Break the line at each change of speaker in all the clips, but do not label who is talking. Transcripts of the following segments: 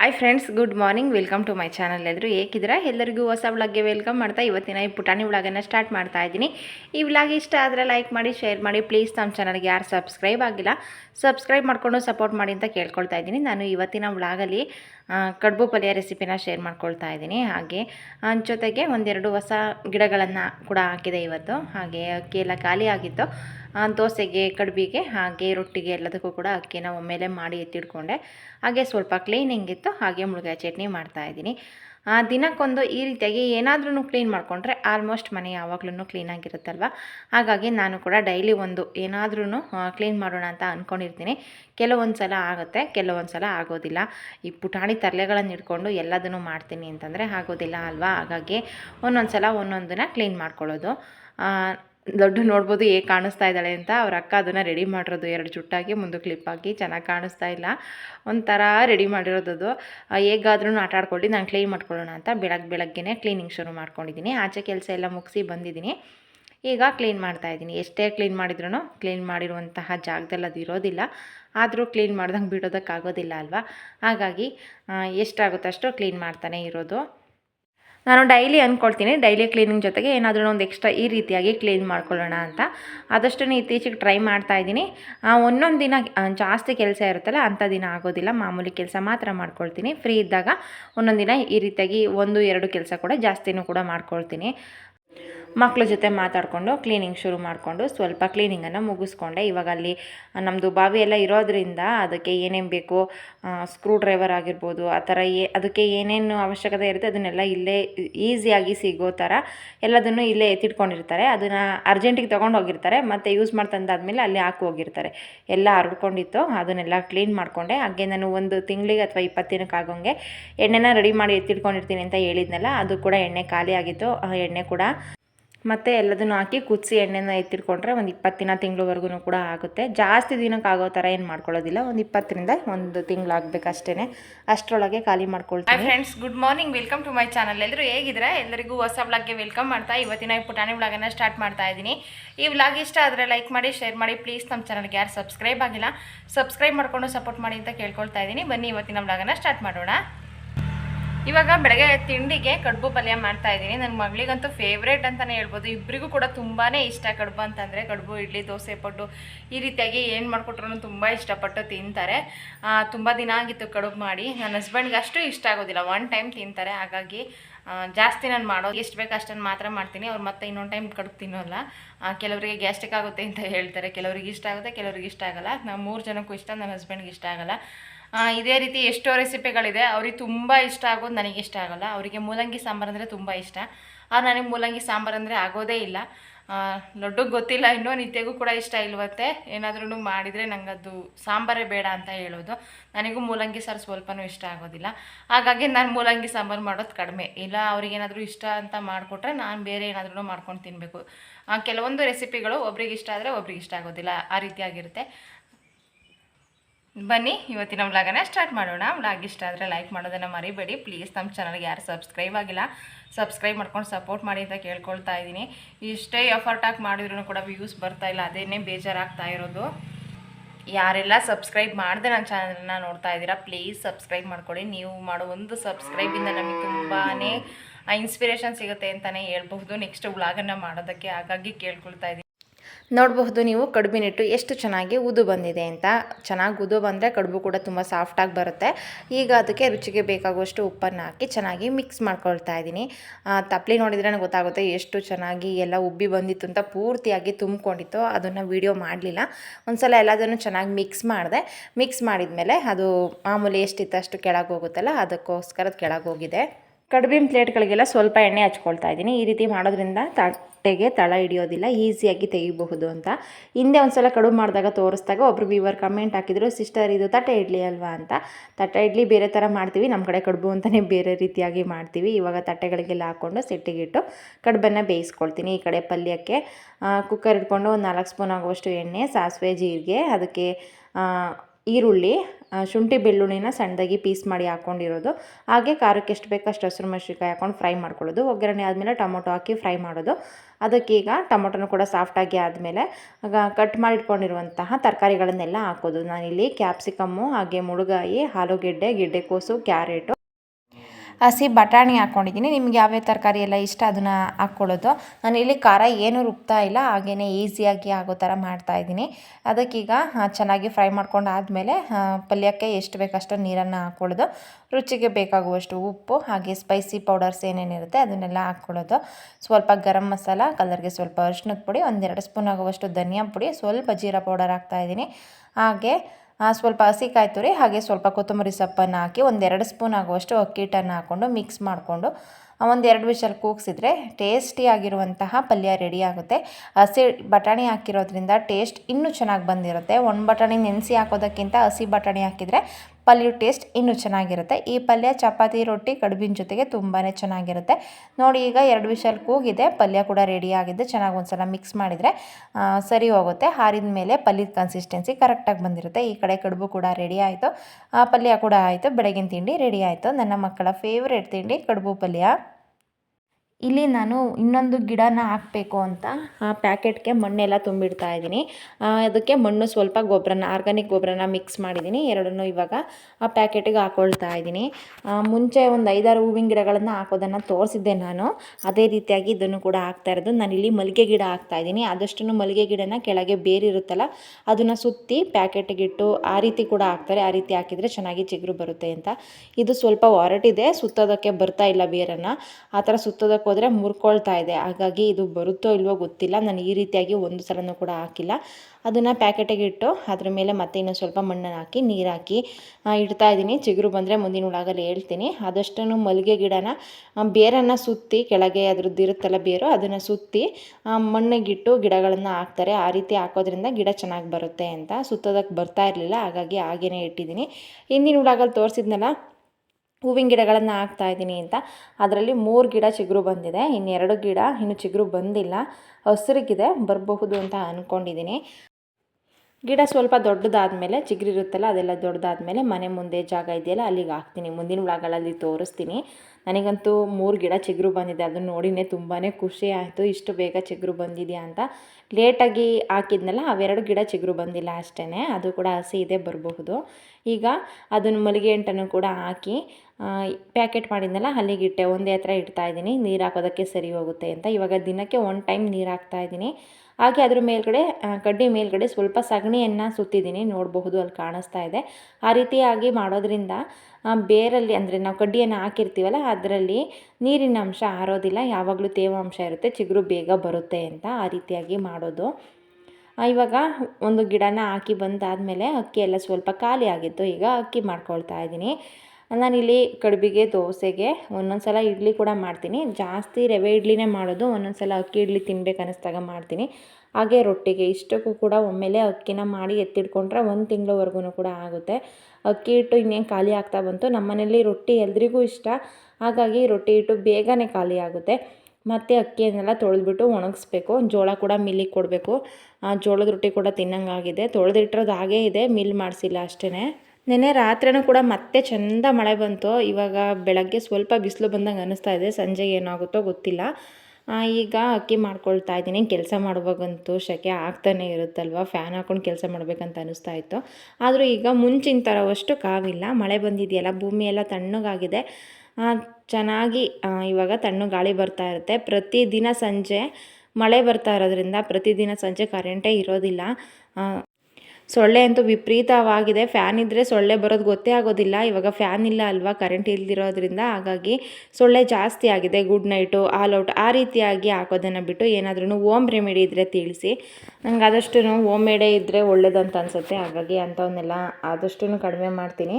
Hi friends good morning welcome to my channel ಎಲ್ಲರೂ ಏಕಿದ್ರೆ ಎಲ್ಲರಿಗೂ ಹೊಸ ವ್ಲಾಗ್ಗೆ ವೆಲ್ಕಮ್ ಮಾಡ್ತಾ ಇವತ್ತಿನ ಈ ಪುಟಾಣಿ ವ್ಲಾಗನ್ನು ಸ್ಟಾರ್ಟ್ ಮಾಡ್ತಾ ಇದ್ದೀನಿ. ಈ ವ್ಲಾಗ್ ಇಷ್ಟ ಆದರೆ ಲೈಕ್ ಮಾಡಿ ಶೇರ್ ಮಾಡಿ. ಪ್ಲೀಸ್ ನಮ್ಮ ಚಾನಲ್ಗೆ ಯಾರು ಸಬ್ಸ್ಕ್ರೈಬ್ ಆಗಿಲ್ಲ ಸಬ್ಸ್ಕ್ರೈಬ್ ಮಾಡಿಕೊಂಡು ಸಪೋರ್ಟ್ ಮಾಡಿ ಅಂತ ಕೇಳ್ಕೊಳ್ತಾ ಇದ್ದೀನಿ. ನಾನು ಇವತ್ತಿನ ವ್ಲಾಗಲ್ಲಿ ಕಡುಬು ಪಲ್ಯ ರೆಸಿಪಿನ ಶೇರ್ ಮಾಡ್ಕೊಳ್ತಾ ಇದ್ದೀನಿ. ಹಾಗೆ ಜೊತೆಗೆ ಒಂದೆರಡು ಹೊಸ ಗಿಡಗಳನ್ನು ಕೂಡ ಹಾಕಿದೆ ಇವತ್ತು. ಹಾಗೆ ಅಕ್ಕಿ ಎಲ್ಲ ಖಾಲಿ ಆಗಿತ್ತು. ದೋಸೆಗೆ, ಕಡುಬಿಗೆ, ಹಾಗೆ ರೊಟ್ಟಿಗೆ ಎಲ್ಲದಕ್ಕೂ ಕೂಡ ಅಕ್ಕಿನ ಒಮ್ಮೆಲೆ ಮಾಡಿ ಎತ್ತಿಟ್ಕೊಂಡೆ. ಹಾಗೆ ಸ್ವಲ್ಪ ಕ್ಲೀನಿಂಗ್ ಇತ್ತು. ಹಾಗೆ ಮುಳುಗಾಯಿ ಚಟ್ನಿ ಮಾಡ್ತಾಯಿದ್ದೀನಿ ದಿನಕ್ಕೊಂದು ಈ ರೀತಿಯಾಗಿ ಏನಾದ್ರೂ ಕ್ಲೀನ್ ಮಾಡಿಕೊಂಡ್ರೆ ಆಲ್ಮೋಸ್ಟ್ ಮನೆ ಯಾವಾಗ್ಲೂ ಕ್ಲೀನಾಗಿರುತ್ತಲ್ವ ಹಾಗಾಗಿ ನಾನು ಕೂಡ ಡೈಲಿ ಒಂದು ಏನಾದ್ರೂ ಕ್ಲೀನ್ ಮಾಡೋಣ ಅಂತ ಅಂದ್ಕೊಂಡಿರ್ತೀನಿ ಕೆಲವೊಂದು ಸಲ ಆಗುತ್ತೆ, ಕೆಲವೊಂದು ಸಲ ಆಗೋದಿಲ್ಲ. ಈ ಪುಟಾಣಿ ತರಲೆಗಳನ್ನು ಇಟ್ಕೊಂಡು ಎಲ್ಲದನ್ನು ಮಾಡ್ತೀನಿ ಅಂತಂದರೆ ಆಗೋದಿಲ್ಲ ಅಲ್ವಾ? ಹಾಗಾಗಿ ಒಂದೊಂದು ಸಲ ಒಂದೊಂದನ್ನ ಕ್ಲೀನ್ ಮಾಡ್ಕೊಳ್ಳೋದು. ದೊಡ್ಡ ನೋಡ್ಬೋದು ಹೇಗೆ ಕಾಣಿಸ್ತಾ ಇದ್ದಾಳೆ ಅಂತ ಅವ್ರ ಅಕ್ಕ ಅದನ್ನು ರೆಡಿ ಮಾಡಿರೋದು. ಎರಡು ಚುಟ್ಟಾಗಿ ಮುಂದೆ ಕ್ಲಿಪ್ ಹಾಕಿ ಚೆನ್ನಾಗಿ ಕಾಣಿಸ್ತಾ ಇಲ್ಲ. ಒಂಥರ ರೆಡಿ ಮಾಡಿರೋದು ಹೇಗಾದ್ರೂ ಆಟ ನಾನು ಕ್ಲೀನ್ ಮಾಡ್ಕೊಳ್ಳೋಣ ಅಂತ ಬೆಳಗ್ಗೆ ಬೆಳಗ್ಗೆನೇ ಕ್ಲೀನಿಂಗ್ ಶುರು ಮಾಡ್ಕೊಂಡಿದ್ದೀನಿ. ಆಚೆ ಕೆಲಸ ಎಲ್ಲ ಮುಗಿಸಿ ಬಂದಿದ್ದೀನಿ. ಈಗ ಕ್ಲೀನ್ ಮಾಡ್ತಾ ಇದ್ದೀನಿ. ಎಷ್ಟೇ ಕ್ಲೀನ್ ಮಾಡಿದ್ರೂ ಕ್ಲೀನ್ ಮಾಡಿರುವಂತಹ ಜಾಗದಲ್ಲಿ ಅದು ಇರೋದಿಲ್ಲ. ಆದರೂ ಕ್ಲೀನ್ ಮಾಡ್ದಂಗೆ ಬಿಡೋದಕ್ಕಾಗೋದಿಲ್ಲ ಅಲ್ವಾ? ಹಾಗಾಗಿ ಎಷ್ಟಾಗುತ್ತಷ್ಟು ಕ್ಲೀನ್ ಮಾಡ್ತಾನೆ ಇರೋದು. ನಾನು ಡೈಲಿ ಅಂದ್ಕೊಳ್ತೀನಿ ಡೈಲಿ ಕ್ಲೀನಿಂಗ್ ಜೊತೆಗೆ ಏನಾದರೂ ಒಂದು ಎಕ್ಸ್ಟ್ರಾ ಈ ರೀತಿಯಾಗಿ ಕ್ಲೀನ್ ಮಾಡ್ಕೊಳ್ಳೋಣ ಅಂತ. ಆದಷ್ಟು ಇತ್ತೀಚೆಗೆ ಟ್ರೈ ಮಾಡ್ತಾ ಇದ್ದೀನಿ. ಒಂದೊಂದು ದಿನ ಜಾಸ್ತಿ ಕೆಲಸ ಇರುತ್ತಲ್ಲ ಅಂಥ ದಿನ ಆಗೋದಿಲ್ಲ, ಮಾಮೂಲಿ ಕೆಲಸ ಮಾತ್ರ ಮಾಡ್ಕೊಳ್ತೀನಿ. ಫ್ರೀ ಇದ್ದಾಗ ಒಂದೊಂದು ದಿನ ಈ ರೀತಿಯಾಗಿ ಒಂದು, ಎರಡು ಕೆಲಸ ಕೂಡ ಜಾಸ್ತಿನೂ ಕೂಡ ಮಾಡ್ಕೊಳ್ತೀನಿ. ಮಕ್ಕಳ ಜೊತೆ ಮಾತಾಡಿಕೊಂಡು ಕ್ಲೀನಿಂಗ್ ಶುರು ಮಾಡಿಕೊಂಡು ಸ್ವಲ್ಪ ಕ್ಲೀನಿಂಗನ್ನು ಮುಗಿಸ್ಕೊಂಡೆ. ಇವಾಗ ಅಲ್ಲಿ ನಮ್ಮದು ಬಾವಿ ಎಲ್ಲ ಇರೋದ್ರಿಂದ ಅದಕ್ಕೆ ಏನೇನು ಬೇಕು ಸ್ಕ್ರೂ ಡ್ರೈವರ್ ಆಗಿರ್ಬೋದು, ಆ ಥರ ಏ, ಅದಕ್ಕೆ ಏನೇನು ಅವಶ್ಯಕತೆ ಇರುತ್ತೆ ಅದನ್ನೆಲ್ಲ ಇಲ್ಲೇ ಈಸಿಯಾಗಿ ಸಿಗೋ ಥರ ಎಲ್ಲದನ್ನು ಇಲ್ಲೇ ಎತ್ತಿಟ್ಕೊಂಡಿರ್ತಾರೆ. ಅದನ್ನು ಅರ್ಜೆಂಟಿಗೆ ತೊಗೊಂಡು ಹೋಗಿರ್ತಾರೆ. ಮತ್ತು ಯೂಸ್ ಮಾಡ್ತಂದಾದ್ಮೇಲೆ ಅಲ್ಲಿ ಹಾಕಿ ಹೋಗಿರ್ತಾರೆ. ಎಲ್ಲ ಹರಡ್ಕೊಂಡಿತ್ತು. ಅದನ್ನೆಲ್ಲ ಕ್ಲೀನ್ ಮಾಡಿಕೊಂಡೆ. ಹಾಗೆ ನಾನು ಒಂದು ತಿಂಗಳಿಗೆ ಅಥವಾ ಇಪ್ಪತ್ತು ದಿನಕ್ಕೆ ಆಗೋಂಗೆ ಎಣ್ಣೆನ ರೆಡಿ ಮಾಡಿ ಎತ್ತಿಟ್ಕೊಂಡಿರ್ತೀನಿ ಅಂತ ಹೇಳಿದ್ನಲ್ಲ, ಅದು ಕೂಡ ಎಣ್ಣೆ ಖಾಲಿ ಆಗಿತ್ತು. ಆ ಎಣ್ಣೆ ಕೂಡ ಮತ್ತು ಎಲ್ಲದನ್ನು ಹಾಕಿ ಕುದಿಸಿ ಎಣ್ಣೆನ ಎತ್ತಿಟ್ಕೊಂಡ್ರೆ ಒಂದು ಇಪ್ಪತ್ತು ದಿನ ತಿಂಗಳವರೆಗೂ ಕೂಡ ಆಗುತ್ತೆ. ಜಾಸ್ತಿ ದಿನಕ್ಕೆ ಆಗೋ ಥರ ಏನು ಮಾಡ್ಕೊಳ್ಳೋದಿಲ್ಲ. ಒಂದು ಇಪ್ಪತ್ತರಿಂದ ಒಂದು ತಿಂಗಳು ಆಗಬೇಕು ಅಷ್ಟೇ ಅಷ್ಟರೊಳಗೆ ಖಾಲಿ ಮಾಡ್ಕೊಳ್ತೀನಿ. Friends good morning welcome to my channel ಎಲ್ಲರೂ ಹೇಗಿದ್ರೆ ಎಲ್ಲರಿಗೂ ಹೊಸ ವ್ಲಾಗ್ಗೆ ವೆಲ್ಕಮ್ ಮಾಡ್ತಾ ಇವತ್ತಿನ ಪುಟಾಣಿ ವ್ಲಾಗನ್ನು ಸ್ಟಾರ್ಟ್ ಮಾಡ್ತಾ ಇದ್ದೀನಿ. ಈ ವ್ಲಾಗ್ ಇಷ್ಟ ಆದರೆ ಲೈಕ್ ಮಾಡಿ ಶೇರ್ ಮಾಡಿ. ಪ್ಲೀಸ್ ನಮ್ಮ ಚಾನಲ್ಗೆ ಯಾರು ಸಬ್ಸ್ಕ್ರೈಬ್ ಆಗಿಲ್ಲ ಸಬ್ಸ್ಕ್ರೈಬ್ ಮಾಡಿಕೊಂಡು ಸಪೋರ್ಟ್ ಮಾಡಿ ಅಂತ ಕೇಳ್ಕೊಳ್ತಾ ಇದ್ದೀನಿ. ಬನ್ನಿ ಇವತ್ತಿನ ವ್ಲಾಗನ್ನು ಸ್ಟಾರ್ಟ್ ಮಾಡೋಣ. ಇವಾಗ ಬೆಳಗ್ಗೆ ತಿಂಡಿಗೆ ಕಡುಬು ಪಲ್ಯ ಮಾಡ್ತಾ ಇದ್ದೀನಿ. ನನ್ನ ಮಗಳಿಗಂತೂ ಫೇವ್ರೇಟ್ ಅಂತಲೇ ಹೇಳ್ಬೋದು. ಇಬ್ಬರಿಗೂ ಕೂಡ ತುಂಬಾ ಇಷ್ಟ ಕಡುಬು ಅಂತಂದರೆ ಕಡುಬು, ಇಡ್ಲಿ, ದೋಸೆ, ಪಟ್ಟು. ಈ ರೀತಿಯಾಗಿ ಏನು ಮಾಡಿಕೊಟ್ರು ತುಂಬ ಇಷ್ಟಪಟ್ಟು ತಿಂತಾರೆ. ತುಂಬ ದಿನ ಆಗಿತ್ತು ಕಡುಬು ಮಾಡಿ. ನನ್ನ ಹಸ್ಬೆಂಡ್ಗೆ ಅಷ್ಟು ಇಷ್ಟ ಆಗೋದಿಲ್ಲ. ಒನ್ ಟೈಮ್ ತಿಂತಾರೆ. ಹಾಗಾಗಿ ಜಾಸ್ತಿ ನಾನು ಮಾಡೋದು. ಎಷ್ಟು ಬೇಕು ಅಷ್ಟನ್ನು ಮಾತ್ರ ಮಾಡ್ತೀನಿ. ಅವ್ರು ಮತ್ತೆ ಇನ್ನೊಂದು ಟೈಮ್ ಕಡುಬು ತಿನ್ನೋಲ್ಲ. ಕೆಲವರಿಗೆ ಗ್ಯಾಸ್ಟ್ರಿಕ್ ಆಗುತ್ತೆ ಅಂತ ಹೇಳ್ತಾರೆ. ಕೆಲವರಿಗೆ ಇಷ್ಟ ಆಗುತ್ತೆ, ಕೆಲವರಿಗೆ ಇಷ್ಟ ಆಗಲ್ಲ. ನಾವು ಮೂರು ಜನಕ್ಕೂ ಇಷ್ಟ ನನ್ನ ಹಸ್ಬೆಂಡ್ಗೆ ಇಷ್ಟ ಆಗಲ್ಲ. ಇದೇ ರೀತಿ ಎಷ್ಟೋ ರೆಸಿಪಿಗಳಿದೆ. ಅವ್ರಿಗೆ ತುಂಬ ಇಷ್ಟ ಆಗೋದು ನನಗೆ ಇಷ್ಟ ಆಗೋಲ್ಲ. ಅವರಿಗೆ ಮೂಲಂಗಿ ಸಾಂಬಾರು ಅಂದರೆ ತುಂಬ ಇಷ್ಟ. ಆದ್ರೆ ನನಗೆ ಮೂಲಂಗಿ ಸಾಂಬಾರು ಅಂದರೆ ಆಗೋದೇ ಇಲ್ಲ. ಲಡ್ಡುಗೆ ಗೊತ್ತಿಲ್ಲ, ಇನ್ನೂ ನಿತ್ಯಗೂ ಕೂಡ ಇಷ್ಟ ಇಲ್ವತ್ತೆ. ಏನಾದ್ರೂ ಮಾಡಿದರೆ ನಂಗೆ ಅದು ಸಾಂಬಾರೇ ಬೇಡ ಅಂತ ಹೇಳೋದು. ನನಗೂ ಮೂಲಂಗಿ ಸಾರು ಸ್ವಲ್ಪನೂ ಇಷ್ಟ ಆಗೋದಿಲ್ಲ. ಹಾಗಾಗಿ ನಾನು ಮೂಲಂಗಿ ಸಾಂಬಾರು ಮಾಡೋದು ಕಡಿಮೆ. ಇಲ್ಲ ಅವ್ರಿಗೇನಾದರೂ ಇಷ್ಟ ಅಂತ ಮಾಡಿಕೊಟ್ರೆ ನಾನು ಬೇರೆ ಏನಾದ್ರೂ ಮಾಡ್ಕೊಂಡು ತಿನ್ನಬೇಕು ಕೆಲವೊಂದು ರೆಸಿಪಿಗಳು ಒಬ್ರಿಗೆ ಇಷ್ಟ ಆದರೆ ಒಬ್ರಿಗೆ ಇಷ್ಟ ಆಗೋದಿಲ್ಲ. ಆ ರೀತಿಯಾಗಿರುತ್ತೆ ಬನ್ನಿ, ಇವತ್ತಿನ ವ್ಲಾಗನ್ನ ಸ್ಟಾರ್ಟ್ ಮಾಡೋಣ. ವ್ಲಾಗ್ ಇಷ್ಟ ಆದರೆ ಲೈಕ್ ಮಾಡೋದನ್ನು ಮರಿಬೇಡಿ. ಪ್ಲೀಸ್ ನಮ್ಮ ಚಾನಲ್ಗೆ ಯಾರು ಸಬ್ಸ್ಕ್ರೈಬ್ ಆಗಿಲ್ಲ ಸಬ್ಸ್ಕ್ರೈಬ್ ಮಾಡ್ಕೊಂಡು ಸಪೋರ್ಟ್ ಮಾಡಿ ಅಂತ ಕೇಳ್ಕೊಳ್ತಾ ಇದ್ದೀನಿ. ಇಷ್ಟೇ ಎಫರ್ಟ್ ಹಾಕಿ ಮಾಡಿದ್ರು ಕೂಡ ವ್ಯೂಸ್ ಬರ್ತಾ ಇಲ್ಲ, ಅದೇನೇ ಬೇಜಾರಾಗ್ತಾ ಇರೋದು. ಯಾರೆಲ್ಲ ಸಬ್ಸ್ಕ್ರೈಬ್ ಮಾಡಿದೆ ನನ್ನ ಚಾನಲನ್ನ ನೋಡ್ತಾ ಇದ್ದೀರಾ ಪ್ಲೀಸ್ ಸಬ್ಸ್ಕ್ರೈಬ್ ಮಾಡ್ಕೊಳ್ಳಿ ನೀವು ಮಾಡೋ ಒಂದು ಸಬ್ಸ್ಕ್ರೈಬಿಂದ ನಮಗೆ ತುಂಬಾ ಇನ್ಸ್ಪಿರೇಷನ್ ಸಿಗುತ್ತೆ ಅಂತಲೇ ಹೇಳ್ಬಹುದು. ನೆಕ್ಸ್ಟ್ ವ್ಲಾಗನ್ನು ಮಾಡೋದಕ್ಕೆ ಹಾಗಾಗಿ ಕೇಳ್ಕೊಳ್ತಾ ಇದ್ದೀನಿ. ನೋಡಬಹುದು ನೀವು ಕಡುಬಿನಿಟ್ಟು ಎಷ್ಟು ಚೆನ್ನಾಗಿ ಉದು ಬಂದಿದೆ ಅಂತ. ಚೆನ್ನಾಗಿ ಉದು ಬಂದರೆ ಕಡುಬು ಕೂಡ ತುಂಬ ಸಾಫ್ಟಾಗಿ ಬರುತ್ತೆ. ಈಗ ಅದಕ್ಕೆ ರುಚಿಗೆ ಬೇಕಾಗುವಷ್ಟು ಉಪ್ಪನ್ನು ಹಾಕಿ ಚೆನ್ನಾಗಿ ಮಿಕ್ಸ್ ಮಾಡ್ಕೊಳ್ತಾ ಇದ್ದೀನಿ. ತಪ್ಪಲಿ ನೋಡಿದ್ರೆ ನನಗೆ ಗೊತ್ತಾಗುತ್ತೆ ಎಷ್ಟು ಚೆನ್ನಾಗಿ ಎಲ್ಲ ಉಬ್ಬಿ ಬಂದಿತ್ತು ಅಂತ ಪೂರ್ತಿಯಾಗಿ ತುಂಬಿಕೊಂಡಿತ್ತು. ಅದನ್ನು ವೀಡಿಯೋ ಮಾಡಲಿಲ್ಲ. ಒಂದ್ಸಲ ಎಲ್ಲದನ್ನು ಚೆನ್ನಾಗಿ ಮಿಕ್ಸ್ ಮಾಡಿದೆ. ಮಿಕ್ಸ್ ಮಾಡಿದ ಮೇಲೆ ಅದು ಮಾಮೂಲಿ ಎಷ್ಟಿತ್ತು ಅಷ್ಟು ಕೆಳಗೆ ಹೋಗುತ್ತಲ್ಲ ಅದಕ್ಕೋಸ್ಕರ ಅದು ಕೆಳಗೆ ಹೋಗಿದೆ. ಕಡುಬಿನ ಪ್ಲೇಟ್ಗಳಿಗೆಲ್ಲ ಸ್ವಲ್ಪ ಎಣ್ಣೆ ಹಚ್ಕೊಳ್ತಾ ಇದ್ದೀನಿ. ಈ ರೀತಿ ಮಾಡೋದ್ರಿಂದ ತಟ್ಟೆಗೆ ತಳ ಹಿಡಿಯೋದಿಲ್ಲ, ಈಸಿಯಾಗಿ ತೆಗಿಬಹುದು ಅಂತ. ಹಿಂದೆ ಒಂದ್ಸಲ ಕಡುಬು ಮಾಡಿದಾಗ ತೋರಿಸಿದಾಗ ಒಬ್ರು ವಿವರ್ ಕಮೆಂಟ್ ಹಾಕಿದ್ರು, ಸಿಸ್ಟರ್, ಇದು ತಟ್ಟೆ ಇಡ್ಲಿ ಅಲ್ವಾ? ಅಂತ. ತಟ್ಟೆ ಇಡ್ಲಿ ಬೇರೆ ಥರ ಮಾಡ್ತೀವಿ ನಮ್ಮ ಕಡೆ ಕಡುಬು ಅಂತಲೇ ಬೇರೆ ರೀತಿಯಾಗಿ ಮಾಡ್ತೀವಿ. ಇವಾಗ ತಟ್ಟೆಗಳಿಗೆಲ್ಲ ಹಾಕ್ಕೊಂಡು ಸೆಟ್ಟಿಗಿಟ್ಟು ಕಡುಬನ್ನು ಬೇಯಿಸ್ಕೊಳ್ತೀನಿ. ಈ ಕಡೆ ಪಲ್ಯಕ್ಕೆ ಕುಕ್ಕರ್ ಇಟ್ಕೊಂಡು ಒಂದು ನಾಲ್ಕು ಸ್ಪೂನ್ ಆಗುವಷ್ಟು ಎಣ್ಣೆ, ಸಾಸಿವೆ, ಜೀರಿಗೆ, ಅದಕ್ಕೆ ಈರುಳ್ಳಿ ಶುಂಠಿ ಬೆಳ್ಳುಳ್ಳಿನ ಸಣ್ಣದಾಗಿ ಪೀಸ್ ಮಾಡಿ ಹಾಕ್ಕೊಂಡಿರೋದು ಹಾಗೆ ಖಾರಕ್ಕೆ ಎಷ್ಟು ಬೇಕೋ ಅಷ್ಟು ಹಸಿರು ಮೆಣಸಿನ್ಕಾಯಿ ಹಾಕೊಂಡು ಫ್ರೈ ಮಾಡ್ಕೊಳ್ಳೋದು. ಒಗ್ಗರಣೆ ಆದಮೇಲೆ ಟೊಮೊಟೊ ಹಾಕಿ ಫ್ರೈ ಮಾಡೋದು. ಅದಕ್ಕೀಗ ಟೊಮೊಟೊನು ಕೂಡ ಸಾಫ್ಟಾಗಿ ಆದಮೇಲೆ ಕಟ್ ಮಾಡಿಟ್ಕೊಂಡಿರುವಂತಹ ತರಕಾರಿಗಳನ್ನೆಲ್ಲ ಹಾಕೋದು. ನಾನಿಲ್ಲಿ ಕ್ಯಾಪ್ಸಿಕಮ್ಮು ಹಾಗೆ ಮುಳುಗಾಯಿ, ಆಲೂಗೆಡ್ಡೆ ಗೆಡ್ಡೆಕೋಸು ಕ್ಯಾರೆಟು ಹಸಿ ಬಟಾಣಿ ಹಾಕ್ಕೊಂಡಿದ್ದೀನಿ ನಿಮ್ಗೆ ಯಾವ್ಯಾವ ತರಕಾರಿ ಎಲ್ಲ ಇಷ್ಟ ಅದನ್ನು ಹಾಕ್ಕೊಳ್ಳೋದು ನಾನು ಇಲ್ಲಿ ಖಾರ ಏನೂ ರುಬ್ತಾ ಇಲ್ಲ ಹಾಗೆಯೇ ಈಸಿಯಾಗಿ ಆಗೋ ಥರ ಮಾಡ್ತಾಯಿದ್ದೀನಿ ಅದಕ್ಕೀಗ ಆ, ಚೆನ್ನಾಗಿ ಫ್ರೈ ಮಾಡ್ಕೊಂಡು ಆದಮೇಲೆ ಪಲ್ಯಕ್ಕೆ ಎಷ್ಟು ಬೇಕಷ್ಟು ನೀರನ್ನು ಹಾಕ್ಕೊಳ್ಳೋದು ರುಚಿಗೆ ಬೇಕಾಗುವಷ್ಟು ಉಪ್ಪು ಹಾಗೆ ಸ್ಪೈಸಿ ಪೌಡರ್ಸ್ ಏನೇನಿರುತ್ತೆ ಅದನ್ನೆಲ್ಲ ಹಾಕ್ಕೊಳ್ಳೋದು ಸ್ವಲ್ಪ ಗರಂ ಮಸಾಲ ಕಲರ್ಗೆ ಸ್ವಲ್ಪ ಅರಿಶಿನದ ಪುಡಿ ಒಂದೆರಡು ಸ್ಪೂನ್ ಆಗುವಷ್ಟು ಧನಿಯಾ ಪುಡಿ ಸ್ವಲ್ಪ ಜೀರಾ ಪೌಡರ್ ಹಾಕ್ತಾಯಿದ್ದೀನಿ ಹಾಗೆ ಸ್ವಲ್ಪ ಹಸಿ ಕಾಯಿ ತುರಿ ಹಾಗೆ ಸ್ವಲ್ಪ ಕೊತ್ತಂಬರಿ ಸೊಪ್ಪನ್ನು ಹಾಕಿ ಒಂದೆರಡು ಸ್ಪೂನ್ ಆಗುವಷ್ಟು ಅಕ್ಕಿ ಹಿಟ್ಟನ್ನು ಹಾಕ್ಕೊಂಡು ಮಿಕ್ಸ್ ಮಾಡಿಕೊಂಡು ಒಂದೆರಡು ವಿಷಲ್ ಕೂಗಿಸಿದ್ರೆ ಟೇಸ್ಟಿಯಾಗಿರುವಂತಹ ಪಲ್ಯ ರೆಡಿ ಆಗುತ್ತೆ. ಹಸಿ ಬಟಾಣಿ ಹಾಕಿರೋದ್ರಿಂದ ಟೇಸ್ಟ್ ಇನ್ನೂ ಚೆನ್ನಾಗಿ ಬಂದಿರುತ್ತೆ. ಒಣ ಬಟಾಣಿ ನೆನೆಸಿ ಹಾಕೋದಕ್ಕಿಂತ ಹಸಿ ಬಟಾಣಿ ಹಾಕಿದರೆ ಪಲ್ಯ ಟೇಸ್ಟ್ ಇನ್ನೂ ಚೆನ್ನಾಗಿರುತ್ತೆ. ಈ ಪಲ್ಯ, ಚಪಾತಿ, ರೊಟ್ಟಿ, ಕಡುಬಿನ ಜೊತೆಗೆ ತುಂಬಾ ಚೆನ್ನಾಗಿರುತ್ತೆ. ನೋಡಿ, ಈಗ ಎರಡು ವಿಷಲ್ ಕೂಗಿದೆ. ಪಲ್ಯ ಕೂಡ ರೆಡಿ ಆಗಿದೆ ಚೆನ್ನಾಗಿ ಒಂದ್ಸಲ ಮಿಕ್ಸ್ ಮಾಡಿದರೆ ಸರಿ ಹೋಗುತ್ತೆ. ಹಾರಿದ ಮೇಲೆ ಪಲ್ಯದ ಕನ್ಸಿಸ್ಟೆನ್ಸಿ ಕರೆಕ್ಟಾಗಿ ಬಂದಿರುತ್ತೆ. ಈ ಕಡೆ ಕಡುಬು ಕೂಡ ರೆಡಿ ಆಯಿತು. ಪಲ್ಯ ಕೂಡ ಆಯಿತು. ಬೆಳಗಿನ ತಿಂಡಿ ರೆಡಿ ಆಯಿತು. ನನ್ನ ಮಕ್ಕಳ ಫೇವ್ರೇಟ್ ತಿಂಡಿ ಕಡುಬು ಪಲ್ಯ. ಇಲ್ಲಿ ನಾನು ಇನ್ನೊಂದು ಗಿಡನ ಹಾಕಬೇಕು ಅಂತ ಆ ಪ್ಯಾಕೆಟ್ಗೆ ಮಣ್ಣೆಲ್ಲ ತುಂಬಿಡ್ತಾ ಇದ್ದೀನಿ. ಅದಕ್ಕೆ ಮಣ್ಣು ಸ್ವಲ್ಪ ಗೊಬ್ಬರನ, ಆರ್ಗಾನಿಕ್ ಗೊಬ್ಬರನ ಮಿಕ್ಸ್ ಮಾಡಿದ್ದೀನಿ. ಎರಡನ್ನು ಇವಾಗ ಆ ಪ್ಯಾಕೆಟಿಗೆ ಹಾಕೊಳ್ತಾ ಇದ್ದೀನಿ. ಮುಂಚೆ ಒಂದು ಐದಾರು ಹೂವಿನ ಗಿಡಗಳನ್ನು ಹಾಕೋದನ್ನು ತೋರಿಸಿದ್ದೆ ನಾನು. ಅದೇ ರೀತಿಯಾಗಿ ಇದನ್ನು ಕೂಡ ಹಾಕ್ತಾ ಇರೋದು. ನಾನಿಲ್ಲಿ ಮಲ್ಲಿಗೆ ಗಿಡ ಹಾಕ್ತಾ ಇದ್ದೀನಿ. ಆದಷ್ಟು ಮಲ್ಲಿಗೆ ಗಿಡನ ಕೆಳಗೆ ಬೇರಿರುತ್ತಲ್ಲ ಅದನ್ನು ಸುತ್ತಿ ಪ್ಯಾಕೆಟ್ಗಿಟ್ಟು ಆ ರೀತಿ ಕೂಡ ಹಾಕ್ತಾರೆ. ಆ ರೀತಿ ಹಾಕಿದರೆ ಚೆನ್ನಾಗಿ ಚಿಗುರು ಬರುತ್ತೆ ಅಂತ. ಇದು ಸ್ವಲ್ಪ ಹೊರಟಿದೆ ಸುತ್ತೋದಕ್ಕೆ ಬರ್ತಾ ಇಲ್ಲ ಬೇರನ್ನು. ಆ ಥರ ಸುತ್ತೋದಕ್ಕೆ ಹೋದರೆ ಮುರ್ಕೊಳ್ತಾ ಇದೆ. ಹಾಗಾಗಿ ಇದು ಬರುತ್ತೋ ಇಲ್ವೋ ಗೊತ್ತಿಲ್ಲ. ನಾನು ಈ ರೀತಿಯಾಗಿ ಒಂದು ಸಲನೂ ಕೂಡ ಹಾಕಿಲ್ಲ. ಅದನ್ನು ಪ್ಯಾಕೆಟಿಗೆ ಇಟ್ಟು ಅದ್ರ ಮೇಲೆ ಮತ್ತೆ ಇನ್ನೊಂದು ಸ್ವಲ್ಪ ಮಣ್ಣನ್ನು ಹಾಕಿ, ನೀರು ಹಾಕಿ ಇಡ್ತಾ ಇದ್ದೀನಿ ಚಿಗುರು ಬಂದರೆ ಮುಂದಿನ ಉಳಾಗಲ್ಲಿ ಹೇಳ್ತೀನಿ. ಆದಷ್ಟು ಮಲ್ಲಿಗೆ ಗಿಡನ ಬೇರನ್ನು ಸುತ್ತಿ, ಕೆಳಗೆ ಅದ್ರದ್ದು ಇರುತ್ತಲ್ಲ ಬೇರು, ಅದನ್ನು ಸುತ್ತಿ ಮಣ್ಣಗಿಟ್ಟು ಗಿಡಗಳನ್ನು ಹಾಕ್ತಾರೆ. ಆ ರೀತಿ ಹಾಕೋದ್ರಿಂದ ಗಿಡ ಚೆನ್ನಾಗಿ ಬರುತ್ತೆ ಅಂತ. ಸುತ್ತೋದಕ್ಕೆ ಬರ್ತಾ ಇರಲಿಲ್ಲ. ಹಾಗಾಗಿ ಹಾಗೇ ಇಟ್ಟಿದ್ದೀನಿ. ಹಿಂದಿನ ಉಳಾಗಲ್ಲಿ ತೋರಿಸಿದ್ನಲ್ಲ ಹೂವಿನ ಗಿಡಗಳನ್ನು ಹಾಕ್ತಾ ಇದ್ದೀನಿ ಅಂತ. ಅದರಲ್ಲಿ ಮೂರು ಗಿಡ ಚಿಗುರು ಬಂದಿದೆ. ಇನ್ನೆರಡು ಗಿಡ ಇನ್ನೂ ಚಿಗುರು ಬಂದಿಲ್ಲ. ಹಸಿರಿಗಿದೆ, ಬರಬಹುದು ಅಂತ ಅಂದ್ಕೊಂಡಿದ್ದೀನಿ ಗಿಡ ಸ್ವಲ್ಪ ದೊಡ್ಡದಾದ ದೊಡ್ಡದಾದಮೇಲೆ ಚಿಗುರಿರುತ್ತಲ್ಲ, ಅದೆಲ್ಲ ದೊಡ್ಡದಾದ ಮೇಲೆ ಮನೆ ಮುಂದೆ ಜಾಗ ಇದೆಯಲ್ಲ, ಅಲ್ಲಿಗೆ ಹಾಕ್ತೀನಿ. ಮುಂದಿನ ವ್ಲಾಗಲ್ಲಿ ತೋರಿಸ್ತೀನಿ. ನನಗಂತೂ ಮೂರು ಗಿಡ ಚಿಗುರು ಬಂದಿದೆ. ಅದನ್ನು ನೋಡಿನೇ ತುಂಬಾ ಖುಷಿ ಆಯಿತು. ಇಷ್ಟು ಬೇಗ ಚಿಗುರು ಬಂದಿದೆಯಾ ಅಂತ. ಲೇಟಾಗಿ ಹಾಕಿದ್ನಲ್ಲ, ಅವೆರಡು ಗಿಡ ಚಿಗುರು ಬಂದಿಲ್ಲ ಅಷ್ಟೇ ಅದು ಕೂಡ ಹಸಿ ಇದೆ, ಬರಬಹುದು. ಈಗ ಅದನ್ನು ಮಲ್ಲಿಗೆ ಎಂಟನ್ನು ಕೂಡ ಹಾಕಿ ಪ್ಯಾಕೆಟ್ ಮಾಡಿದ್ನಲ್ಲ ಅಲ್ಲಿಗೆ ಇಟ್ಟೆ ಒಂದೇ ಹತ್ರ ಇಡ್ತಾ ಇದ್ದೀನಿ. ನೀರು ಹಾಕೋದಕ್ಕೆ ಸರಿ ಹೋಗುತ್ತೆ ಅಂತ. ಇವಾಗ ದಿನಕ್ಕೆ ಒನ್ ಟೈಮ್ ನೀರು ಹಾಕ್ತಾ ಇದ್ದೀನಿ. ಹಾಗೆ ಅದ್ರ ಮೇಲ್ಗಡೆ ಕಡ್ಡಿ ಮೇಲ್ಗಡೆ ಸ್ವಲ್ಪ ಸಗಣಿಯನ್ನು ಸುತ್ತಿದ್ದೀನಿ. ನೋಡಬಹುದು, ಅಲ್ಲಿ ಕಾಣಿಸ್ತಾ ಇದೆ. ಆ ರೀತಿಯಾಗಿ ಮಾಡೋದ್ರಿಂದ ಬೇರಲ್ಲಿ ಅಂದರೆ ನಾವು ಕಡ್ಡಿಯನ್ನು ಹಾಕಿರ್ತೀವಲ್ಲ, ಅದರಲ್ಲಿ ನೀರಿನ ಅಂಶ ಆರೋದಿಲ್ಲ ಯಾವಾಗಲೂ ತೇವಾಂಶ ಇರುತ್ತೆ. ಚಿಗುರು ಬೇಗ ಬರುತ್ತೆ ಅಂತ ಆ ರೀತಿಯಾಗಿ ಮಾಡೋದು. ಇವಾಗ ಒಂದು ಗಿಡನ ಹಾಕಿ ಬಂದಾದಮೇಲೆ ಅಕ್ಕಿ ಎಲ್ಲ ಸ್ವಲ್ಪ ಖಾಲಿ ಆಗಿತ್ತು. ಈಗ ಅಕ್ಕಿ ಮಾಡ್ಕೊಳ್ತಾ ಇದ್ದೀನಿ. ನಾನಿಲ್ಲಿ ಕಡುಬಿಗೆ, ದೋಸೆಗೆ ಒಂದೊಂದು ಸಲ ಇಡ್ಲಿ ಕೂಡ ಮಾಡ್ತೀನಿ. ಜಾಸ್ತಿ ರವೆ ಇಡ್ಲಿನೇ ಮಾಡೋದು ಒಂದೊಂದು ಸಲ ಅಕ್ಕಿ ಇಡ್ಲಿ ತಿನ್ಬೇಕು ಅನ್ನಿಸ್ದಾಗ ಮಾಡ್ತೀನಿ. ಹಾಗೆ ರೊಟ್ಟಿಗೆ ಇಷ್ಟಕ್ಕೂ ಕೂಡ ಒಮ್ಮೆಲೆ ಅಕ್ಕಿನ ಮಾಡಿ ಎತ್ತಿಟ್ಕೊಂಡ್ರೆ ಒಂದು ತಿಂಗಳವರೆಗೂ ಕೂಡ ಆಗುತ್ತೆ. ಅಕ್ಕಿ ಹಿಟ್ಟು ಇನ್ನೇನು ಖಾಲಿ ಆಗ್ತಾ ಬಂತು. ನಮ್ಮನೇಲಿ ರೊಟ್ಟಿ ಎಲ್ರಿಗೂ ಇಷ್ಟ. ಹಾಗಾಗಿ ರೊಟ್ಟಿ ಹಿಟ್ಟು ಬೇಗನೆ ಖಾಲಿ ಆಗುತ್ತೆ. ಮತ್ತು ಅಕ್ಕಿಯನ್ನೆಲ್ಲ ತೊಳೆದ್ಬಿಟ್ಟು ಒಣಗಿಸ್ಬೇಕು. ಜೋಳ ಕೂಡ ಮಿಲ್ಲಿಗೆ ಕೊಡಬೇಕು. ಜೋಳದ ರೊಟ್ಟಿ ಕೂಡ ತಿನ್ನಂಗಾಗಿದೆ. ತೊಳೆದಿಟ್ಟಿರೋದು ಹಾಗೇ ಇದೆ. ಮಿಲ್ ಮಾಡಿಸಿಲ್ಲ ಅಷ್ಟೇ ನೆನ್ನೆ ರಾತ್ರಿನೂ ಕೂಡ ಮತ್ತೆ ಚೆಂದ ಮಳೆ ಬಂತು. ಇವಾಗ ಬೆಳಗ್ಗೆ ಸ್ವಲ್ಪ ಬಿಸಿಲು ಬಂದಂಗೆ ಅನ್ನಿಸ್ತಾ ಇದೆ. ಸಂಜೆಗೆ ಏನಾಗುತ್ತೋ ಗೊತ್ತಿಲ್ಲ. ಈಗ ಅಕ್ಕಿ ಮಾಡ್ಕೊಳ್ತಾ ಇದ್ದೀನಿ. ಕೆಲಸ ಮಾಡುವಾಗಂತೂ ಶೆಕೆ ಆಗ್ತಾನೆ ಇರುತ್ತಲ್ವ? ಫ್ಯಾನ್ ಹಾಕೊಂಡು ಕೆಲಸ ಮಾಡಬೇಕಂತ ಅನ್ನಿಸ್ತಾ ಇತ್ತು. ಆದರೂ ಈಗ ಮುಂಚಿನ ಥರವಷ್ಟು ಕಾವಿಲ್ಲ. ಮಳೆ ಬಂದಿದೆಯಲ್ಲ, ಭೂಮಿ ಎಲ್ಲ ತಣ್ಣಗಾಗಿದೆ. ಚೆನ್ನಾಗಿ ಇವಾಗ ತಣ್ಣು ಗಾಳಿ ಬರ್ತಾ ಇರುತ್ತೆ. ಪ್ರತಿದಿನ ಸಂಜೆ ಮಳೆ ಬರ್ತಾ ಇರೋದ್ರಿಂದ ಪ್ರತಿದಿನ ಸಂಜೆ ಕರೆಂಟೇ ಇರೋದಿಲ್ಲ. ಸೊಳ್ಳೆ ಅಂತೂ ವಿಪರೀತವಾಗಿದೆ. ಫ್ಯಾನ್ ಇದ್ದರೆ ಸೊಳ್ಳೆ ಬರೋದು ಗೊತ್ತೇ ಆಗೋದಿಲ್ಲ. ಇವಾಗ ಫ್ಯಾನ್ ಇಲ್ಲ ಅಲ್ವಾ? ಕರೆಂಟ್ ಇಲ್ದಿರೋದ್ರಿಂದ ಹಾಗಾಗಿ ಸೊಳ್ಳೆ ಜಾಸ್ತಿ ಆಗಿದೆ. ಗುಡ್ ನೈಟು ಆಲ್ ಔಟ್ ಆ ರೀತಿಯಾಗಿ ಹಾಕೋದನ್ನು ಬಿಟ್ಟು ಏನಾದ್ರೂ ಓಮ್ ರೆಮಿಡಿ ಇದ್ದರೆ ತಿಳಿಸಿ. ನಂಗೆ ಆದಷ್ಟು ಓಮ್ ಮೇಡೆ ಇದ್ದರೆ ಒಳ್ಳೇದಂತ ಅನಿಸುತ್ತೆ. ಹಾಗಾಗಿ ಅಂಥವನ್ನೆಲ್ಲ ಆದಷ್ಟು ಕಡಿಮೆ ಮಾಡ್ತೀನಿ.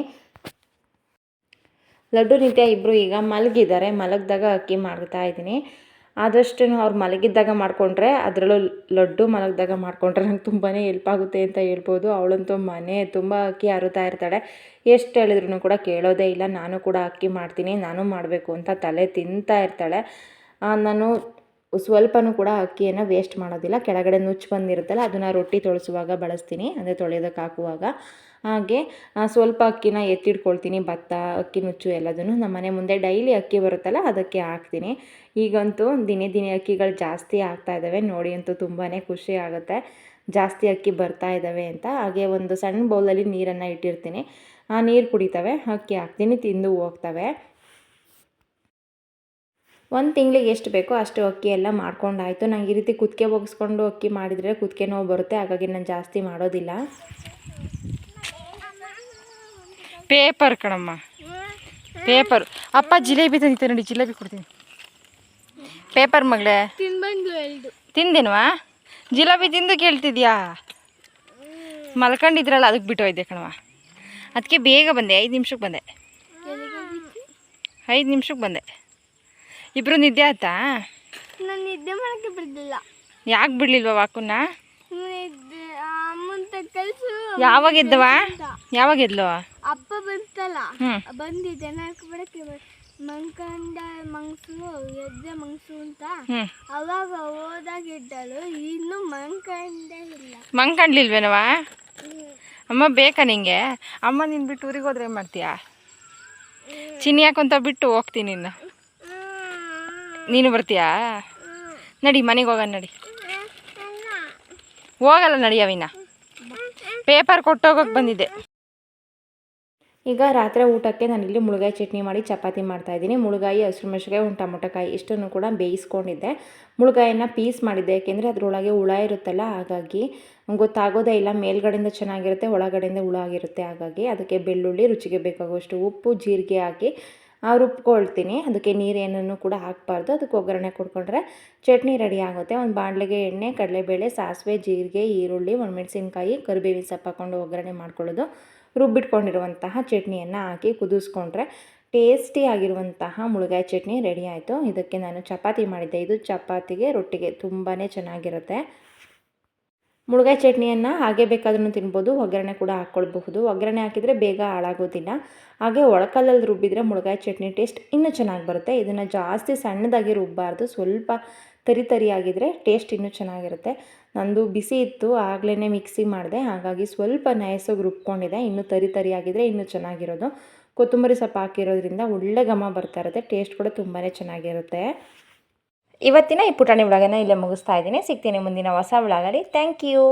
ಲಡ್ಡು ನಿತ್ಯ ಇಬ್ಬರು ಈಗ ಮಲಗಿದ್ದಾರೆ. ಮಲಗಿದಾಗ ಅಕ್ಕಿ ಮಾಡ್ತಾ ಇದ್ದೀನಿ. ಆದಷ್ಟು ಅವ್ರು ಮಲಗಿದ್ದಾಗ ಮಾಡಿಕೊಂಡ್ರೆ ಅದರಲ್ಲೂ ಲಡ್ಡು ಮಲಗಿದಾಗ ಮಾಡಿಕೊಂಡ್ರೆ ನಂಗೆ ತುಂಬಾ ಹೆಲ್ಪ್ ಆಗುತ್ತೆ ಅಂತ ಹೇಳ್ಬೋದು. ಅವಳಂತೂ ಮನೆ ತುಂಬ ಅಕ್ಕಿ ಹರಿತಾ ಇರ್ತಾಳೆ. ಎಷ್ಟು ಹೇಳಿದ್ರು ಕೂಡ ಕೇಳೋದೇ ಇಲ್ಲ. ನಾನು ಕೂಡ ಅಕ್ಕಿ ಮಾಡ್ತೀನಿ, ನಾನು ಮಾಡಬೇಕು ಅಂತ ತಲೆ ತಿಂತಾ ಇರ್ತಾಳೆ. ನಾನು ಸ್ವಲ್ಪನೂ ಕೂಡ ಅಕ್ಕಿಯನ್ನು ವೇಸ್ಟ್ ಮಾಡೋದಿಲ್ಲ. ಕೆಳಗಡೆ ನುಚ್ಚು ಬಂದಿರುತ್ತಲ್ಲ, ಅದನ್ನು ರೊಟ್ಟಿ ತೊಳಸುವಾಗ ಬಳಸ್ತೀನಿ, ಅಂದರೆ ತೊಳೆಯೋದಕ್ಕೆ ಹಾಕುವಾಗ. ಹಾಗೆ ಸ್ವಲ್ಪ ಅಕ್ಕಿನ ಎತ್ತಿಟ್ಕೊಳ್ತೀನಿ, ಭತ್ತ, ಅಕ್ಕಿ, ನುಚ್ಚು ಎಲ್ಲದನ್ನು. ನಮ್ಮ ಮನೆ ಮುಂದೆ ಡೈಲಿ ಅಕ್ಕಿ ಬರುತ್ತಲ್ಲ, ಅದಕ್ಕೆ ಹಾಕ್ತೀನಿ. ಈಗಂತೂ ದಿನೇ ದಿನೇ ಅಕ್ಕಿಗಳು ಜಾಸ್ತಿ ಆಗ್ತಾ ಇದ್ದಾವೆ. ನೋಡಿ, ಅಂತೂ ತುಂಬಾ ಖುಷಿ ಆಗುತ್ತೆ. ಜಾಸ್ತಿ ಅಕ್ಕಿ ಬರ್ತಾ ಇದ್ದಾವೆ ಅಂತ. ಹಾಗೆ ಒಂದು ಸಣ್ಣ ಬೌಲಲ್ಲಿ ನೀರನ್ನು ಇಟ್ಟಿರ್ತೀನಿ. ಆ, ನೀರು ಕುಡಿತವೆ, ಅಕ್ಕಿ ಹಾಕ್ತೀನಿ, ತಿಂದು ಹೋಗ್ತವೆ. ಒಂದು ತಿಂಗಳಿಗೆ ಎಷ್ಟು ಬೇಕೋ ಅಷ್ಟು ಅಕ್ಕಿ ಎಲ್ಲ ಮಾಡ್ಕೊಂಡಾಯಿತು. ನಂಗೆ ಈ ರೀತಿ ಕುತ್ತಿಗೆ ಬಗ್ಸ್ಕೊಂಡು ಅಕ್ಕಿ ಮಾಡಿದರೆ ಕುತ್ತಿಗೆ ನೋವು ಬರುತ್ತೆ. ಹಾಗಾಗಿ ನಾನು ಜಾಸ್ತಿ ಮಾಡೋದಿಲ್ಲ.
ಪೇಪರ್ ಕಣಮ್ಮ. ಪೇಪರ್. ಅಪ್ಪ ಜಿಲೇಬಿ ತಂದಿತ್ತು ನೋಡಿ ಜಿಲೇಬಿ ಕೊಡ್ತೀನಿ. ಪೇಪರ್ ಮಗಳೇ. ತಿಂದೇನವಾ? ಜಿಲೇಬಿ ತಿಂದು ಕೇಳ್ತಿದ್ಯಾ? ಮಲ್ಕೊಂಡಿದ್ರಲ್ಲ ಅದಕ್ಕೆ ಬಿಟ್ಟು ಹೋಯ್ದೆ ಕಣವ ಅದಕ್ಕೆ ಬೇಗ ಬಂದೆ ಐದು ನಿಮಿಷಕ್ಕೆ ಬಂದೆ. ಐದು ನಿಮಿಷಕ್ಕೆ ಬಂದೆ. ಇಬ್ಬರು ನಿದ್ದೆ ಆಯ್ತಾ?
ನಾನು ನಿದ್ದೆ ಮಾಡೋಕ್ಕೆ ಬಿಡ್ಲಿಲ್ಲ.
ಯಾಕೆ ಬಿಡ್ಲಿಲ್ವಾ ವಾಕುನ್ನ?
ನಿದ್ದೆ ಅಮ್ಮಂತ ಕಲ್ಸು
ಯಾವಾಗ ಎದ್ದವ ಯಾವಾಗ ಎದ್ಲು
ಅಪ್ಪ ಬಂತಲ್ಲ. ಬಂದಿದ್ದೆ. ನಾಲ್ಕು ಬಡಕ್ಕೆ ಮಂಕಂಡ ಮಂಗ್ಸು ಎದ್ದೆ ಮಂಗ್ಸು ಅಂತ. ಅವಾಗ ಹೋದಾಗ ಇದ್ದಳು. ಇನ್ನು ಮಂಕಂಡೇ ಇಲ್ಲ.
ಮಂಕಂಡ್ಲಿಲ್ವೇನವ ಅಮ್ಮ ಬೇಕಾ ನಿಂಗೆ? ಅಮ್ಮ ನೀನು ಬಿಟ್ಟು ಊರಿಗೆ ಹೋದ್ರೆ ಏನು ಮಾಡ್ತೀಯಾ? ಚಿನ್ನಿ ಹಾಕೊಂತ ಬಿಟ್ಟು ಹೋಗ್ತೀನಿ ಇನ್ನು. ನೀನು ಬರ್ತೀಯಾ? ನಡಿ ಮನೆಗೆ ಹೋಗೋಣ ನಡಿ. ಹೋಗಲ್ಲ ನಡಿ ಅವಿನ. ಪೇಪರ್ ಕೊಟ್ಟೋಗಕ್ಕೆ ಬಂದಿದ್ದೆ.
ಈಗ ರಾತ್ರಿ ಊಟಕ್ಕೆ ನಾನಿಲ್ಲಿ ಮುಳುಗಾಯಿ ಚಟ್ನಿ ಮಾಡಿ ಚಪಾತಿ ಮಾಡ್ತಾಯಿದ್ದೀನಿ ಮುಳುಗಾಯಿ, ಹಸಿರು ಮೆಣಸಿಕಾಯಿ ಒಂದು ಟೊಮೊಟೊಕಾಯಿ ಇಷ್ಟನ್ನು ಕೂಡ ಬೇಯಿಸ್ಕೊಂಡಿದ್ದೆ. ಮುಳುಗಾಯಿನ ಪೀಸ್ ಮಾಡಿದ್ದೆ. ಯಾಕೆಂದರೆ ಅದರೊಳಗೆ ಹುಳ ಇರುತ್ತಲ್ಲ, ಹಾಗಾಗಿ ಗೊತ್ತಾಗೋದೇ ಇಲ್ಲ. ಮೇಲ್ಗಡೆಯಿಂದ ಚೆನ್ನಾಗಿರುತ್ತೆ, ಒಳಗಡೆಯಿಂದ ಹುಳ ಆಗಿರುತ್ತೆ, ಹಾಗಾಗಿ ಅದಕ್ಕೆ ಬೆಳ್ಳುಳ್ಳಿ, ರುಚಿಗೆ ಬೇಕಾಗುವಷ್ಟು ಉಪ್ಪು, ಜೀರಿಗೆ ಹಾಕಿ ರುಬ್ಕೊಳ್ತೀನಿ. ಅದಕ್ಕೆ ನೀರೇನನ್ನು ಕೂಡ ಹಾಕಬಾರ್ದು. ಅದಕ್ಕೆ ಒಗ್ಗರಣೆ ಕೊಟ್ಕೊಂಡ್ರೆ ಚಟ್ನಿ ರೆಡಿ ಆಗುತ್ತೆ. ಒಂದು ಬಾಣಲೆಗೆ ಎಣ್ಣೆ, ಕಡಲೆಬೇಳೆ, ಸಾಸಿವೆ, ಜೀರಿಗೆ, ಈರುಳ್ಳಿ, ಒಣಮೆಣಸಿನ್ಕಾಯಿ, ಕರಿಬೇವಿನ ಸೊಪ್ಪು ಹಾಕ್ಕೊಂಡು ಒಗ್ಗರಣೆ ಮಾಡ್ಕೊಳ್ಳೋದು. ರುಬ್ಬಿಟ್ಕೊಂಡಿರುವಂತಹ ಚಟ್ನಿಯನ್ನು ಹಾಕಿ ಕುದಿಸ್ಕೊಂಡ್ರೆ ಟೇಸ್ಟಿ ಆಗಿರುವಂತಹ ಮುಳುಗಾಯಿ ಚಟ್ನಿ ರೆಡಿ ಆಯಿತು. ಇದಕ್ಕೆ ನಾನು ಚಪಾತಿ ಮಾಡಿದ್ದೆ. ಇದು ಚಪಾತಿಗೆ, ರೊಟ್ಟಿಗೆ ತುಂಬಾ ಚೆನ್ನಾಗಿರುತ್ತೆ. ಮುಳುಗಾಯಿ ಚಟ್ನಿಯನ್ನು ಹಾಗೆ ಬೇಕಾದ್ರೂ ತಿನ್ಬೋದು. ಒಗ್ಗರಣೆ ಕೂಡ ಹಾಕ್ಕೊಳ್ಬಹುದು. ಒಗ್ಗರಣೆ ಹಾಕಿದರೆ ಬೇಗ ಹಾಳಾಗೋದಿಲ್ಲ. ಹಾಗೆ ಒಳಕಲ್ಲಲ್ಲಿ ರುಬ್ಬಿದರೆ ಮುಳುಗಾಯಿ ಚಟ್ನಿ ಟೇಸ್ಟ್ ಇನ್ನೂ ಚೆನ್ನಾಗಿ ಬರುತ್ತೆ. ಇದನ್ನು ಜಾಸ್ತಿ ಸಣ್ಣದಾಗಿ ರುಬ್ಬಾರ್ದು. ಸ್ವಲ್ಪ ತರಿ ತರಿಯಾಗಿದ್ದರೆ ಟೇಸ್ಟ್ ಇನ್ನೂ ಚೆನ್ನಾಗಿರುತ್ತೆ. ನಂದು ಬಿಸಿ ಇತ್ತು. ಆಗಲೇ ಮಿಕ್ಸಿ ಮಾಡಿದೆ. ಹಾಗಾಗಿ ಸ್ವಲ್ಪ ನಯಸಾಗಿ ರುಬ್ಕೊಂಡಿದೆ. ಇನ್ನೂ ತರಿ ತರಿಯಾಗಿದ್ದರೆ ಇನ್ನೂ ಚೆನ್ನಾಗಿರೋದು. ಕೊತ್ತಂಬರಿ ಸೊಪ್ಪು ಹಾಕಿರೋದ್ರಿಂದ ಒಳ್ಳೆ ಘಮ ಬರ್ತಾ ಇರುತ್ತೆ. ಟೇಸ್ಟ್ ಕೂಡ ತುಂಬಾ ಚೆನ್ನಾಗಿರುತ್ತೆ. ಇವತ್ತಿನ ಈ ಪುಟಾಣಿ ವ್ಲಾಗನ್ನು ಇಲ್ಲೇ ಮುಗಿಸ್ತಾ ಇದ್ದೀನಿ. ಸಿಗ್ತೀನಿ ಮುಂದಿನ ಹೊಸ ವ್ಲಾಗಲ್ಲಿ. Thank you